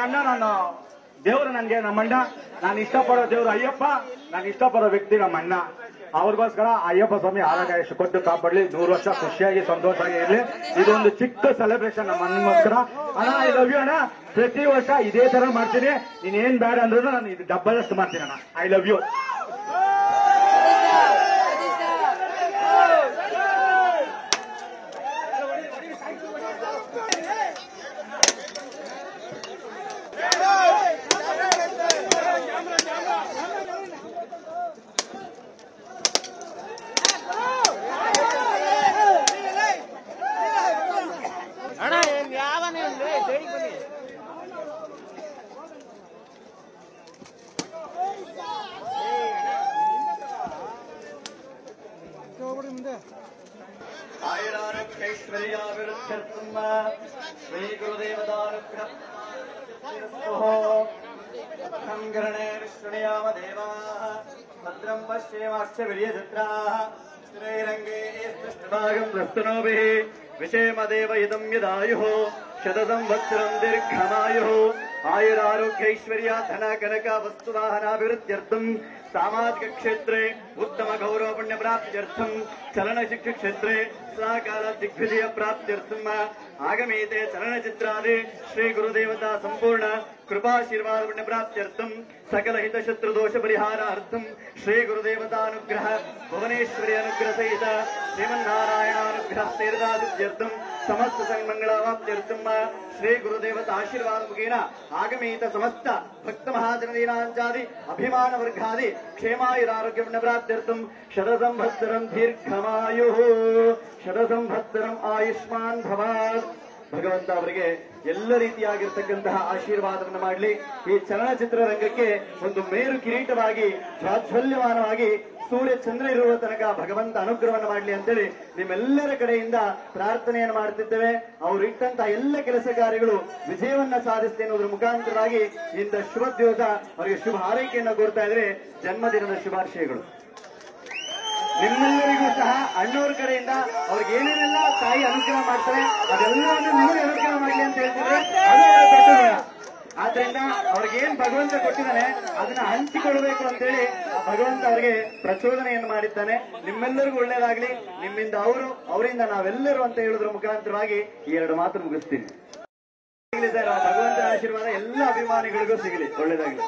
ನನ್ನ ಅಣ್ಣ ನಾನು ದೇವರು ನನಗೆ ನಮ್ಮಣ್ಣ. ನಾನು ಇಷ್ಟಪಡೋ ದೇವರು ಅಯ್ಯಪ್ಪ. ನಾನು ಇಷ್ಟಪಡೋ ವ್ಯಕ್ತಿ ನಮ್ಮ ಅಣ್ಣ ಅವ್ರಿಗೋಸ್ಕರ ಅಯ್ಯಪ್ಪ ಸ್ವಾಮಿ ಆರೋಗ್ಯ ಎಷ್ಟು ಕೊಟ್ಟು ಕಾಪಾಡಲಿ. ನೂರು ವರ್ಷ ಖುಷಿಯಾಗಿ, ಸಂತೋಷವಾಗಿ ಇರಲಿ. ಇದೊಂದು ಚಿಕ್ಕ ಸೆಲೆಬ್ರೇಷನ್ ನಮ್ಮ ಅಣ್ಣಗೋಸ್ಕರ ಅಣ್ಣ ಐ ಲವ್ ಯು ಅಣ್ಣ. ಪ್ರತಿ ವರ್ಷ ಇದೇ ತರ ಮಾಡ್ತೀನಿ. ನೀನ್ ಏನ್ ಬೇಡ ಅಂದ್ರೂ ನಾನು ಇದು ಡಬ್ಬಲಷ್ಟು ಮಾಡ್ತೀನಿ, ಅಣ್ಣ. ಐ ಲವ್ ಯು श्रीश्वरीयाभिरुध्यर्थम् श्रीगुरुदेवदारुभ्यर्थम् गृणे विष्णुयाम देवाः भद्रम् पश्येमाक्षवीर्यचित्राः श्रीरङ्गे पृष्ठभागम् दृष्टनोभिः विषेमदेवयुतम् यदायुः शतसंवत्सरम् दीर्घमायुः आयुरारोग्यैश्वर्या क्षेत्रे ಕನಕ ವಸ್ತುವಾಹನಾಭಿವೃದ್ಧ್ಯರ್ಥಂ ಸಾಮಾಜಿಕ ಕ್ಷೇತ್ರೆ ಉತ್ತಮ ಗೌರವ ಪುಣ್ಯ ಪ್ರಾಪ್ತ್ಯರ್ಥಂ ಚಲನಚಿತ್ರ ಕ್ಷೇತ್ರೆ ಸಹಕಾಲ ದಿಗ್ವಿಜಯ ಪ್ರಾಪ್ತ್ಯರ್ಥಂ ಆಗಮೀತೆ ಚಲನಚಿತ್ರಾದಿ ಶ್ರೀ ಗುರುದೇವತಾ ಸಂಪೂರ್ಣ ಕೃಪಾಶೀರ್ವಾದ ಪುಣ್ಯ ಪ್ರಾಪ್ತ್ಯರ್ಥಂ ಸಕಲ ಹಿತಶತ್ರು ದೋಷ ಪರಿಹಾರಾರ್ಥಂ ಶ್ರೀ ಗುರುದೇವತಾನುಗ್ರಹ ಭುವನೇಶ್ವರಿ ಅನುಗ್ರಹ ಸಹಿತ ಶ್ರೀಮನ್ನಾರಾಯಣಾನುಗ್ರಹ ಸೇರಿದಾದಿತ್ಯರ್ಥಂ ಸಮಸ್ತ ಸನ್ಮಂಗಳವಾಪ್ತ್ಯರ್ಥಂ ಶ್ರೀ ಗುರುದೇವತ ಆಶೀರ್ವಾದ ಮುಖೇನ ಆಗಮೀತ ಸಮಸ್ತ ಭಕ್ತ ಮಹಾಜನದೀನಾಂಚಾದಿ ಅಭಿಮಾನ ವರ್ಗಾದಿ ಕ್ಷೇಮಾಯುರಾರೋಗ್ಯ ಪ್ರಾಪ್ತ್ಯರ್ಥಂ ಶತ ಸಂವತ್ಸರಂ ದೀರ್ಘಮಾಯು ಶತ ಸಂವತ್ಸರಂ ಆಯುಷ್ಮಾನ್ ಭವಾನ್. ಭಗವಂತ ಅವರಿಗೆ ಎಲ್ಲ ರೀತಿಯಾಗಿರ್ತಕ್ಕಂತಹ ಆಶೀರ್ವಾದವನ್ನು ಮಾಡಲಿ. ಈ ಚಲನಚಿತ್ರ ರಂಗಕ್ಕೆ ಒಂದು ಮೇರು ಕಿರೀಟವಾಗಿ ಪ್ರಾಜ್ವಲ್ಯಮಾನವಾಗಿ ಸೂರ್ಯ ಚಂದ್ರ ಇರುವ ತನಕ ಭಗವಂತ ಅನುಗ್ರಹವನ್ನು ಮಾಡಲಿ ಅಂತೇಳಿ ನಿಮ್ಮೆಲ್ಲರ ಕಡೆಯಿಂದ ಪ್ರಾರ್ಥನೆಯನ್ನು ಮಾಡ್ತಿದ್ದೇವೆ. ಅವರು ಇಟ್ಟಂತಹ ಎಲ್ಲ ಕೆಲಸ ಕಾರ್ಯಗಳು ವಿಜಯವನ್ನ ಸಾಧಿಸುತ್ತೆ ಅನ್ನೋದ್ರ ಮುಖಾಂತರವಾಗಿ ಇಂಥ ಶುಭ ದಿವಸ ಅವರಿಗೆ ಶುಭ ಹಾರೈಕೆಯನ್ನು ಕೋರ್ತಾ ಇದ್ರೆ ಜನ್ಮದಿನದ ಶುಭಾಶಯಗಳು. ನಿಮ್ಮೆಲ್ಲರಿಗೂ ಸಹ ಅಣ್ಣವ್ರ ಕಡೆಯಿಂದ ಅವ್ರಿಗೆ ಏನೇನೆಲ್ಲ ತಾಯಿ ಅನುಗ್ರಹ ಮಾಡ್ತಾರೆ, ಅದೆಲ್ಲವನ್ನು ನಿಮಗೆ ಅನುಗ್ರಹ ಮಾಡಲಿ ಅಂತ ಹೇಳ್ತಿದ್ರೆ ಅದು ಅವರ ದೊಡ್ಡ. ಆದ್ರಿಂದ ಅವ್ರಿಗೆ ಏನ್ ಭಗವಂತ ಕೊಟ್ಟಿದ್ದಾನೆ, ಅದನ್ನ ಹಂಚಿಕೊಳ್ಬೇಕು ಅಂತೇಳಿ ಭಗವಂತ ಅವರಿಗೆ ಪ್ರಚೋದನೆಯನ್ನು ಮಾಡಿದ್ದಾನೆ. ನಿಮ್ಮೆಲ್ಲರಿಗೂ ಒಳ್ಳೇದಾಗ್ಲಿ. ನಿಮ್ಮಿಂದ ಅವರು, ಅವರಿಂದ ನಾವೆಲ್ಲರೂ ಅಂತ ಹೇಳುದ್ರ ಮುಖಾಂತರವಾಗಿ ಈ ಎರಡು ಮಾತು ಮುಗಿಸ್ತೀನಿ. ಭಗವಂತನ ಆಶೀರ್ವಾದ ಎಲ್ಲ ಅಭಿಮಾನಿಗಳಿಗೂ ಸಿಗಲಿ. ಒಳ್ಳೇದಾಗ್ಲಿ.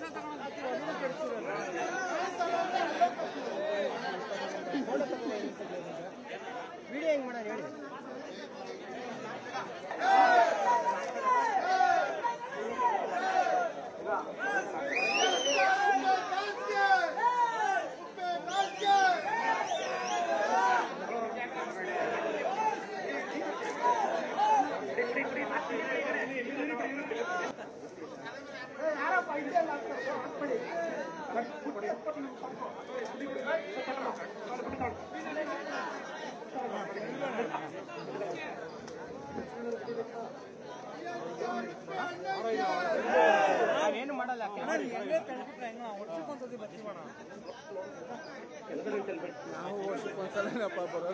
ವಿಡಿಯೋ ನಾವೇನು ಮಾಡಲ್ಲ ವರ್ಷಕ್ಕೊಂದ್ಸತಿ ಬರ್ತೀವಣ ಒಂದ್ಸಲನಪ್ಪ ಬರೋದು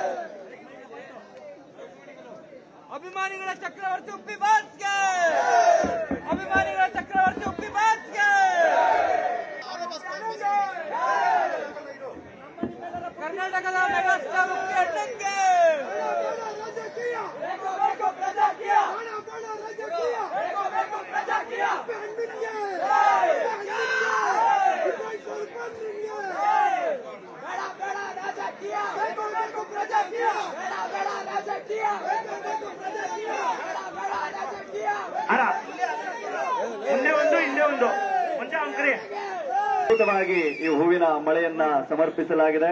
ಅಭಿಮಾನಿಗಳ ಚಕ್ರವರ್ತಿ ಉಪ್ಪಿ ಬಾಸ್ಗೆ ಅಭಿಮಾನಿಗಳ ಚಕ್ರವರ್ತಿ ಉಪ್ಪಿ ಬಾಸ್ಗೆ ಕರ್ನಾಟಕದ ಮೆಗಾಸ್ಟಾರ್ ಉಪ್ಪಿ ಅಣ್ಣಂಗೆ ಅರ ಮುಂದೆ ಒಂದು ಹಿಂದೆ ಒಂದು ಮುಂಚೆ ಅಂಕರಿ ಅದ್ಭುತವಾಗಿ ಈ ಹೂವಿನ ಮಳೆಯನ್ನ ಸಮರ್ಪಿಸಲಾಗಿದೆ